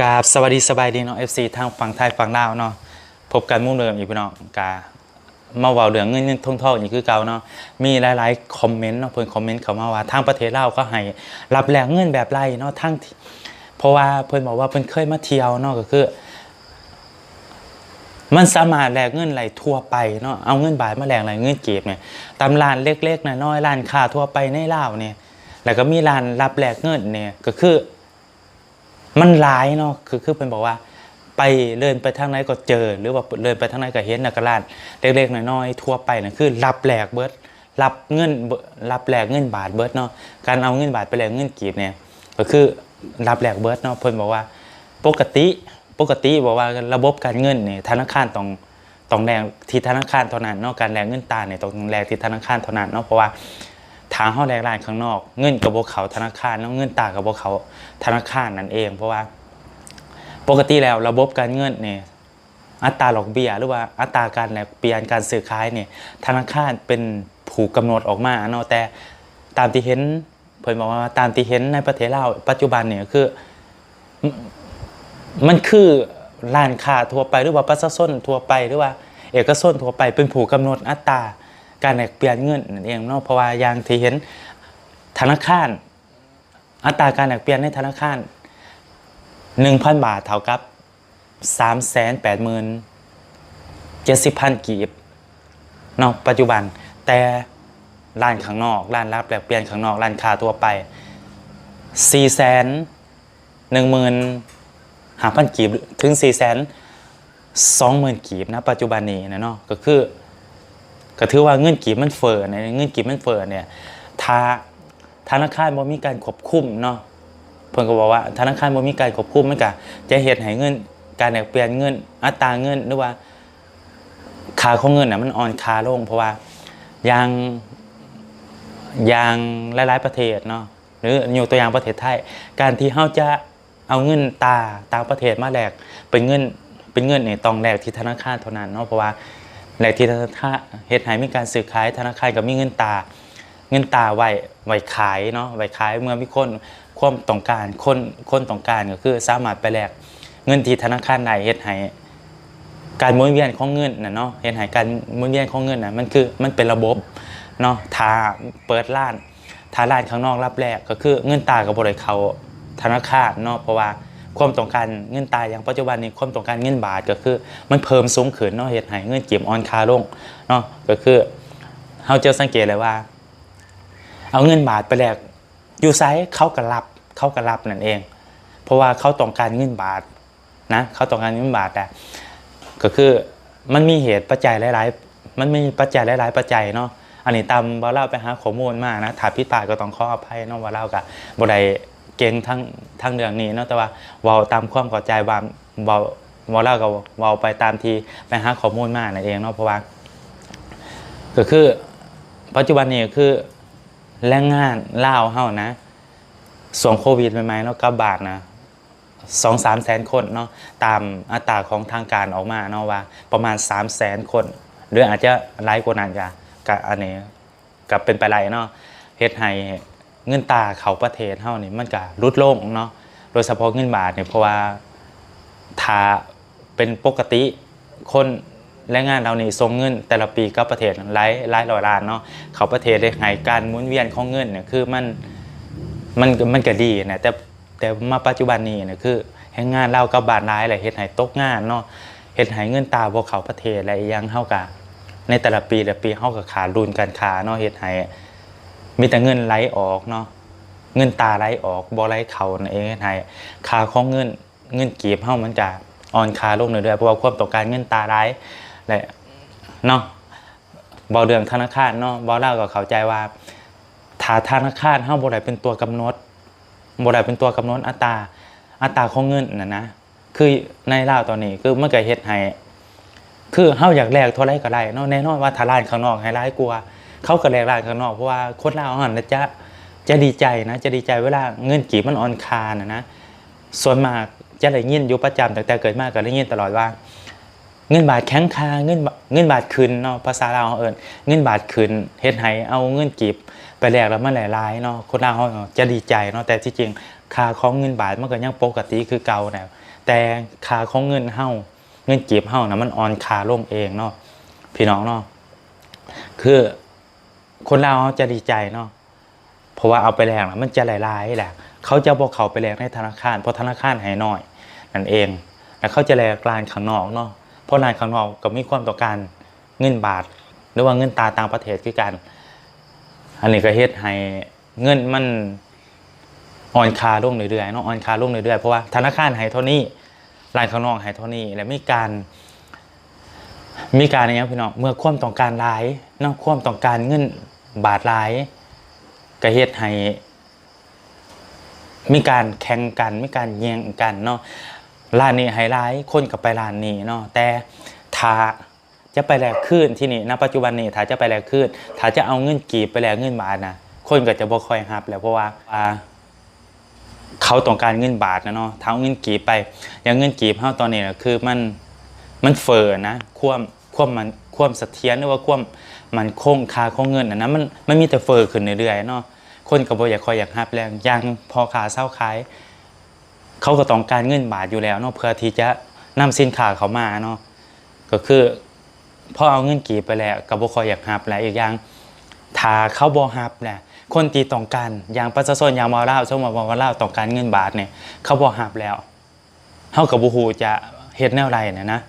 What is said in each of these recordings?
กาบสวัสดีสบายดีเนาะ FC ทางฝั่งไทยฝั่งลาวเนาะพบกันมุ่งเดิมอีกพี่น้องกามาเว้าเรื่องเงินเงินทองทองอย่างคือเก่าเนาะมีหลายๆคอมเมนต์เนาะเพิ่อนคอมเมนต์เขามาว่าทางประเทศลาวก็ให้รับแลกเงินแบบไรเนาะทั้งเพราะว่าเพิ่อนบอกว่าเพิ่อนเคยมาเที่ยวเนาะก็คือ มันสามารถแลกเงินไหลทั่วไปเนาะเอาเงินบาทมาแลกไหลเงินเก็บเนี่ยตามร้านเล็กๆน้อยๆร้านค้าทั่วไปในลาวเนี่ยแล้วก็มีร้านรับแลกเงินเนี่ยก็คือ มันหลายเนาะคือคือเป็นบอกว่า ไปเดินไปทางไหนก็เจอ หรือว่าเดินไปทางไหนก็เห็นนักร้านเล็กๆน้อยๆทั่วไปนะคือรับแหลกเบิดรับเงินเบิดรับแหลกเงินบาทเบิดเนาะการเอาเงินบาทไปแลกเงินกีบเนี่ยก็คือรับแหลกเบิดเนาะเพิ่นบอกว่าปกติปกติบอกว่าระบบการเงินเนี่ยธนาคารต้องต้องแลกที่ธนาคารเท่านั้นเนาะการแลกเงินตาเนี่ยต้องแลกที่ธนาคารเท่านั้นเนาะเพราะว่า ทางเฮาแลกร้านข้างนอก เงินกับบ่เขาธนาคารแล้วเงินตากับบ่เขาธนาคารนั่นเอง เพราะว่า ปกติแล้วระบบการเงินเนี่ยอัตราดอกเบี้ยหรือว่าอัตราการแลกเปลี่ยนการซื้อขายเนี่ยธนาคารเป็นผูกกำหนดออกมาเนาะแต่ตามที่เห็นเพิ่นบอกว่าตามที่เห็นในประเทศลาวปัจจุบันเนี่ยคือมันคือร้านค้าทั่วไปหรือว่าประชาชนทั่วไปหรือว่า เอกชนทั่วไปเป็นผูกกำหนดอัตรา การแลกเปลี่ยนเงินนั่นเองเนาะเพราะว่าอย่างที่เห็นธนาคาร อัตราการแลกเปลี่ยนในธนาคาร 1,000 บาทเท่ากับ 3 8 0 0 0 70พันกีบเนาะปัจจุบันแต่ร้านข้างนอกร้านรับแลกเปลี่ยนข้างนอกร้านค้าทั่วไป4แสน1 0 0 0 0หาพันกีบถึง4แสน2 0,000กีบนะปัจจุบันนี้นะเนาะก็คือ ก็ถือว่าเงินกีบมันเฟ้อเนี่ยเงินกีบมันเฟ้อเนี่ยถ้าธนาคารบ่มีการควบคุมเนาะเพิ่นก็บอกว่าธนาคารบ่มีการควบคุมมันก็จะเฮ็ดให้เงินการแลกเปลี่ยนเงินอัตราเงินหรือว่าค่าของเงินน่ะมันอ่อนค่าลง เพราะว่าอย่างอย่างหลายๆประเทศเนาะหรือยกตัวอย่างประเทศไทย การที่เฮาจะเอาเงินตาต่างประเทศมาแลกเป็นเงินเป็นเงินนี่ต้องแลกที่ธนาคารเท่านั้นเนาะเพราะว่า แลกที่ธนาคารเฮ็ดให้มีการซื้อขายธนาคารก็มีเงินตา เงินตาไว้ไว้ขายเนาะไว้ขายเมื่อมีคนความต้องการคนคนต้องการก็คือสามารถไปแลกเงินที่ธนาคารใดเฮ็ดให้การหมุนเวียนของเงินน่ะเนาะเฮ็ดให้การหมุนเวียนของเงินน่ะมันคือมันเป็นระบบเนาะถ้าเปิดร้านถ้าร้านข้างนอกรับแลกก็คือเงินตาก็บ่ได้เข้าธนาคารเนาะเพราะว่า ความต้องการเงินตายอย่างปัจจุบันนี้ความต้องการเงินบาทก็คือ มันเพิ่มสูงขึ้นเนาะเฮ็ดให้เงินเก็บออนคาลงเนาะก็คือเฮาจะสังเกตเลยว่า เอาเงินบาทไปแลกอยู่ไซส์เขาก็รับเขาก็รับนั่นเอง เพราะว่าเขาต้องการเงินบาทนะเขาต้องการเงินบาทแต่ก็คือมันมีเหตุปัจจัยหลายๆ มันมีปัจจัยหลาย ๆ ปัจจัยเนาะอันนี้ตามว่าเล่าไปหาข้อมูลมานะถ้าพี่ตายก็ต้องขออภัยเนาะว่าเล่ากับบได เก่งทั้งทั้งเรื่องนี้เนาะแต่ว่าเว้าตามความเข้าใจว่าเว้าเว้าเล่ากับเว้าไปตามที่ไปหาข้อมูลมานั่นเองเนาะเพราะว่าก็คือ ปัจจุบันนี้คือแรงงานล่าวเฮานะสวงโควิดใหม่ๆเนาะกับบาทนะสองสามแสนคนเนาะตามอัตราของทางการออกมาเนาะว่าประมาณ3 0 0แสนคน หรืออาจจะหลายกว่านั้นกะกะอันนี้กับเป็นไปไรเนาะเฮ็ดให้ เงินตาเขาประเทศเฮานี่มันก็ลดลงเนาะโดยเฉพาะเงินบาทเนี่ยเพราะว่าถ้าเป็นปกติคนแรงงานเรานี่ส่งเงิน แต่ละปีกับประเทศหลายหลายร้อยล้านเนาะเขาประเทศได้ให้การหมุนเวียนของเงินเนี่ยคือมันมันมันก็ดีนะแต่แต่มาปัจจุบันนี้เนี่ยคือแรงงานเรากับบาทร้ายอะไรเฮ็ดให้ตกงานเนาะเฮ็ดให้เงินตาบ่เขาประเทศอะไรยังเฮากะในแต่ละปีแต่ละปีเฮาก็ขาดดุลการค้าเนาะเฮ็ดให้ มีแต่เงินไหลออกเนาะเงินตาไหลออกบ่ไหลเข้านั่นเองเฮ็ดให้ค่าของเงินเงินกีบเฮามันจะอ่อนค่าลงเรื่อยๆเพราะว่าความต้อการเงินตาไหลและเนาะบอเรื่องธนาคารเนาะบอเล่าก็เข้าใจว่าถ้าธนาคารเฮาบ่ได้เป็นตัวกำหนดบ่ได้เป็นตัวกำหนดอัตราอัตราของเงินน่ะนะคือในเล่าตอนนี้คือมันก็เฮ็ดให้คือเฮาอยากแลกเท่าไรก็ได้เนาะแน่นอนว่าถ้าร้านข้างนอกให้หลายกว่า เขาก็แลกร้านข้างนอกเพราะว่าคนลาวหั่นนะจะจะดีใจนะจะดีใจเวลาเงินกีบมันอ่อนคานะนะส่วนมากจะได้ยินอยู่ประจำตั้งแต่เกิดมากก็ได้ยินตลอดว่า เงินบาทแข็งคาเงินเงินบาทคืนเนาะภาษาลาวเขาเอิ้นเงินบาทคืนเฮ็ดให้เอาเงินกีบไปแลกแล้วมันหลายๆเนาะคนลาวเขาจะดีใจเนาะแต่ที่จริงค่าของเงินบาทมันก็ยังปกติคือเก่าแหละแต่ค่าของเงินเฮาเงินกีบเฮานะมันอ่อนค่าลงเองเนาะพี่น้องเนาะคือ คนเราเขาจะดีใจเนาะเพราะว่าเอาไปแลกนะมันจะหลายๆแหละเขาจะบอกเขาไปแลกในธนาคารเพราะธนาคารให้น้อยนั่นเองแล้วเขาจะแลกร้านข้างนอกเนาะเพราะร้านข้างนอกก็มีความต้องการเงินบาท หรือว่าเงินตาต่างประเทศคือกัน อันนี้ก็เฮ็ดให้เงินมันอ่อนค่าลงเรื่อยๆเนาะอ่อนค่าลงเรื่อยๆเพราะว่าธนาคารให้เท่านี้ร้านข้างนอกให้เท่านี้และมีการมีการอย่างเงี้ยพี่น้องเมื่อความต้องการหลายเนาะความต้องการเงิน บาทหลายก็เฮ็ดให้มีการแข่งกันมีการแย่งกันเนาะร้านนี้ให้หลายคนก็ไปร้านนี้เนาะแต่ถ้าจะไปแลกคืนที่นี่ณปัจจุบันนี้ถ้าจะไปแลกคืนถ้าจะเอาเงินกีบไปแลกเงินบาทนะคนก็จะบ่ค่อยรับแล้วเพราะว่าเขาต้องการเงินบาทนะเนาะถ้าเอาเงินกีบไปอย่างเงินกีบเฮาตอนนี้น่ะคือมันมันเฟ้อนะ ความ ความมันความเสถียรหรือว่าความมันคงค่าของเงินนะนะมันมันมีแต่เฟ้อขึ้นเรื่อยๆเนาะคนก็บ่อยากคอยอยากรับแล้วอย่างพอคาเช่าขายเขาก็ต้องการเงินบาทอยู่แล้วเนาะเพื่อที่จะนำสินค้าเขามาเนาะก็คือพอเอาเงินกีบไปแล้วก็บ่ค่อยอยากรับแล้วอีกอย่างถ้าเขาบ่รับแหละคนที่ต้องการอย่างประชาชนอย่างมาลาวสมมติว่ามาลาวต้องการเงินบาทเนี่ยเขาบ่รับแล้วเฮากับบ่ฮู้จะเฮ็ดแนวใดเนี่ยนะ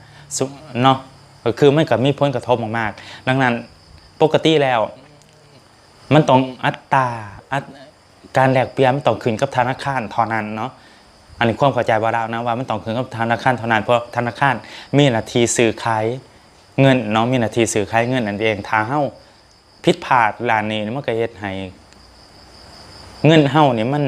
เนาะ ก็คือมันก็มีผลกระทบมากๆดังนั้นปกติแล้ว มันต้องอัตราอัตการแลกเปลี่ยนมันต้องขึ้นกับธนาคารเท่านั้นเนาะอันนี้ความเข้าใจว่าเรานะว่ามันต้องขึ้นกับธนาคารเท่านั้นเพราะธนาคารมีหน้าที่ซื้อขายเงินเนาะมีหน้าที่ซื้อขายเงินนั่นเองถ้าเฮาผิดพลาดร้านนี้มันก็เฮ็ดให้เงินเฮานี่มัน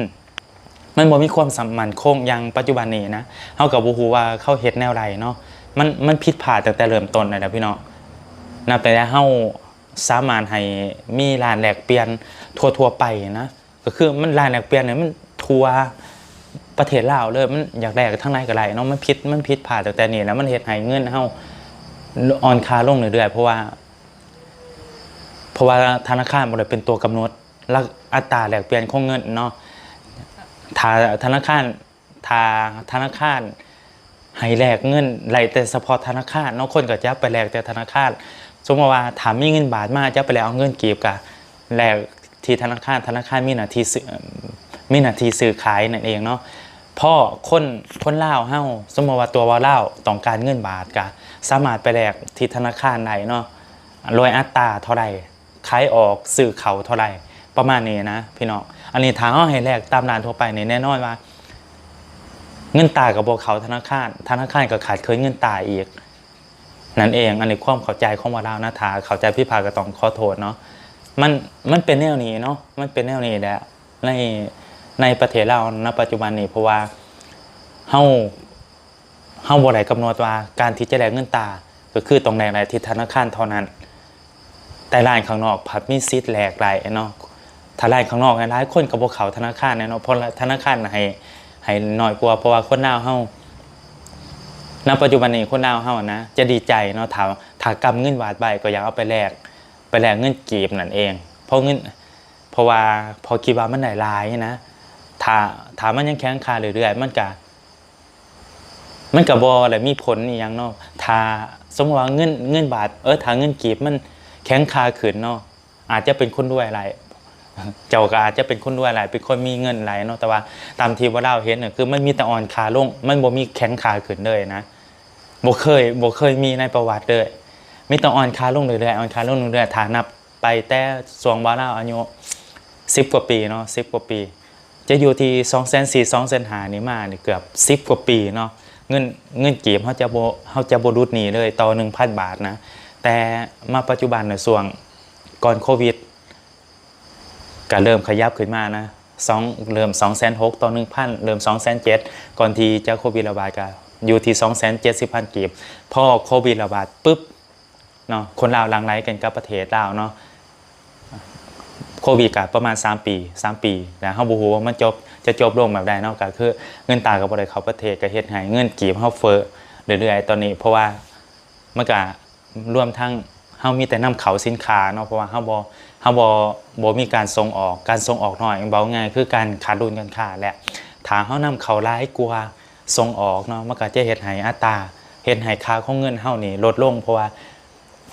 มันบ่มีความสมันคงอย่างปัจจุบันนี้นะเฮาก็บ่ฮู้ว่าเขาเฮ็ดแนวใดเนาะ มันมันผิดพลาดตั้งแต่เริ่มต้นเลยนะพี่น้องนับแต่เฮาสามารถให้มีร้านแลกเปลี่ยนทั่วๆไปนะก็คือมันร้านแลกเปลี่ยนเนี่ยมันทั่วประเทศลาวเลยมันอยากแลกทั้งในก็ได้เนาะมันผิดมันผิดพลาดตั้งแต่นี้แล้วมันเฮ็ดให้เงินเฮาอ่อนค่าลงเรื่อยๆเพราะว่า เพราะว่าธนาคารบ่ได้เป็นตัวกำหนดรักอัตราแลกเปลี่ยนของเงินเนาะถ้าธนาคารถ้าธนาคาร ให้แลกเงินไหลแต่เฉพาะธนาคารเนาะคนก็จะไปแลกแต่ธนาคารสมมติว่าถามมีเงินบาทมาจะไปแล้วเอาเงินกีบกับแลกที่ธนาคารธนาคารมีหน้าที่ซื้อมีหน้าที่ซื้อขายนั่นเองเนาะพ่อคนคนเลาเฮ้าสมมติว่าตัวว่าลาต้องการเงินบาทก็สามารถไปแลกที่ธนาคารได้เนาะโดยอัตราเท่าไรขายออกสื่อเขาเท่าไรประมาณนี้นะพี่น้องอันนี้ทางเอาให้แลกตามร้านทั่วไปเนี่ยแน่นอนว่า เงินตากับโบเขาธนาคาร ธนาคารก็ขาดเคยเงินตาอีก นั่นเองอันนี้ความเข้าใจของว่าเรานะทาเข้าใจพี่พาก็ต้องขอโทษเนาะมันมันเป็นแนวนี้เนาะมันเป็นแนวนี้แหละในในประเทศเราณปัจจุบันนี้เพราะว่าเฮาเฮาบ่ได้กำหนดว่าการที่จะแลกเงินตา ก็คือตรงแลกในที่ธนาคารเท่านั้น แต่ร้านข้างนอกผัดมีสิทแลกหลายเนาะถ้าร้านข้างนอกหลายคนก็บ่เข้าธนาคารเนาะเพราะธนาคารให้ ให้น้อยกว่าเพราะว่าคนลาวเฮาณปัจจุบันนี้คนลาวเฮานะจะดีใจเนาะถ้าถ้ากำเงินบาทใบก็อยากเอาไปแลกไปแลกเงินกีบนั่นเอง เพราะเงินเพราะว่าพอคิดว่ามันได้ลายนะถ้าถ้ามันยังแข็งคาเรื่อยๆมันก็มันกับบออะไรมีผลอหย่างเนาะถ้าสมมติว่าเงินเงินบาท เออถ้าเงินกีบมันแข็งคาขึ้นเนาะอาจจะเป็นคนด้วยอะไร เจ้าก็อาจจะเป็นคนด้วยอะไรเป็นคนมีเงินอะไรเนาะแต่ว่าตามที่ว่าเราเห็นเนี่ยคือมันมีแต่อ่อนคาลง มันบ่มีแข็งคาขึ้นเลยนะบ่เคยบ่เคยมีในประวัติเลยมีแต่อ่อนคาลงเรื่อยๆอ่อนคาลงเรื่อยๆถ้านับไปแต่สวงว่าเราอายุ10กว่าปีเนาะ10กว่าปี จะอยู่ที่2 4 0 0 2 5 0 0นี่มานี่เกือบ10กว่าปีเนาะเงินเงินเกีบเขาจะโบเขาจะโบรุดหนีเลยต่อหนึ่งพันบาทนะแต่มาปัจจุบันในส่วงก่อนโควิด ก็เริ่มขยับขึ้นมานะสองเริ่ม2องแสนหกต่อหนึ่งพันเริ่ม2องแสนเจ็ดก่อนที่จะโควิดระบาดก็อยู่ที่2องแสนเจ็ดสิบพันกีบพอโควิดระบาดปุ๊บเนาะคนลาวลังไลกันกับประเทศลาวเนาะโควิดกับประมาณ 3 ปี 3 ปีแล้วเฮาบ่ฮู้ว่ามันจบจะจบลงแบบใดเนาะก็คือเงินตาก็บ่ได้เข้าประเทศก็เฮ็ดให้เงินกีบเฮาเฟ้อเรื่อยๆตอนนี้เพราะว่ามันก็รวมทั้งเฮามีแต่นำเข้าสินค้าเนาะเพราะว่าเฮาบ่ เฮาบ่บ่มีการส่งออกการส่งออกน้อยเบาง่ายคือการขาดดุลการค้าแหละถ้าเฮานำเข้าหลายกว่าส่งออกเนาะมันก็จะเฮ็ดให้อัตราเฮ็ดให้ค่าของเงินเฮานี่ลดลงเพราะว่า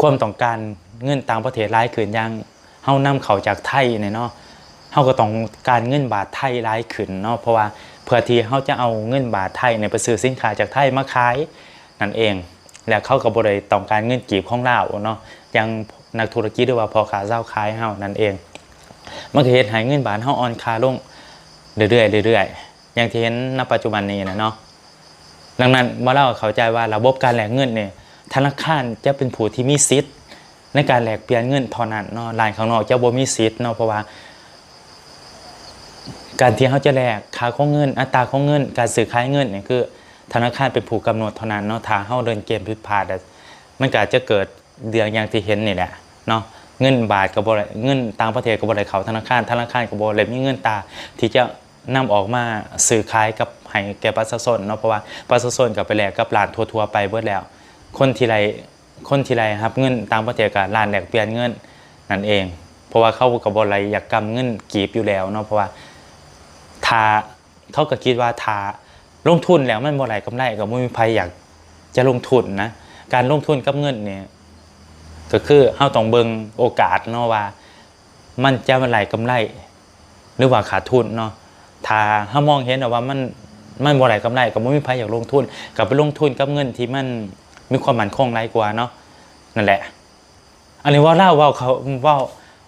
ความต้องการเงินต่างประเทศหลายขึ้นอย่างเฮานำเข้าจากไทยเนี่ยเนาะเฮาก็ต้องการเงินบาทไทยหลายขึ้นเนาะเพราะว่าเพื่อที่เฮาจะเอาเงินบาทไทยเนี่ยไปซื้อสินค้าจากไทยมาขายนั่นเอง แล้วเขาก็บ่ได้ต้องการเงินกีบของลาวเนาะอย่าง นักธุรกิจหรือว่าพ่อค้าเจ้าขายเฮานั่นเอง มันก็เฮ็ดให้เงินบาทเฮาอ่อนค่าลงเรื่อยๆเรื่อยๆอย่างที่เห็นณปัจจุบันนี้นะเนาะดังนั้นว่าเราเข้าใจว่าระบบการแลกเงินเนี่ยธนาคารจะเป็นผู้ที่มีสิทธิ์ ในการแลกเปลี่ยนเงินเท่านั้นเนาะลายข้างนอกจะบ่มีสิทธิ์เนาะเพราะว่า การที่เขาจะแลกค่าของเงิน อัตราของเงิน การซื้อขายเงินเนี่ยคือ ธนาคารเป็นผู้กำหนดเท่านั้นเนาะถ้าเฮาเดินเกมผิดพลาดมันก็จะเกิดเรื่องอย่างที่เห็นนี่แหละ เนาะเงินบาทก็บ่ได้เงินต่างประเทศก็บ่ได้เขาธนาคารธนาคารก็บ่ได้มีเงินตา ที่จะนำออกมาซื้อขายกับให้แก่ประชาชนเนาะเพราะว่าประชาชนก็ไปแลกกับร้านทั่วๆไปเบิดแล้ว คนที่ไรคนที่ไรครับเงินต่างประเทศก็ร้านแลกเปลี่ยนเงินนั่นเอง เพราะว่าเขาก็บ่ได้อยากกำเงินกีบอยู่แล้วเนาะเพราะว่าทาเขาก็คิดว่าทาลงทุนแล้วมันบ่ไหลกำไรก็บ่มีใครอยากจะลงทุนนะการลงทุนกับเงินเนี่ย ก็คือเฮาต้องเบิงโอกาสเนาะว่า มันจะมาไหลกำไร หรือว่าขาดทุนเนาะถ้าเฮามองเห็นว่ามันมันบ่ไหลกำไรก็บ่มีใครอยากลงทุนก็ไปลงทุนกับเงินที่มันมีความมั่นคงหลายกว่าเนาะนั่นแหละ อันนี้ว่าเล่าว่าเขาว่า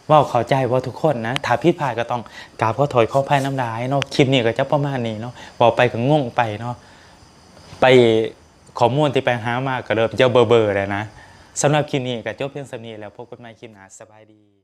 ว่าเข้าใจว่าทุกคนนะถ้าผิดพลาดก็ต้องกราบขอถอยข้อภัยน้ำลายเนาะคลิปนี้ก็จะประมาณนี้เนาะบอกไปก็งงไปเนาะไปข้อมูลที่ไปหามาก็เริ่มจะเบอร์เบอร์แล้วนะ สำหรับคลิปนี้ก็จบเพียงสำนีแล้วพบกันใหม่คลิปหน้าสบายดี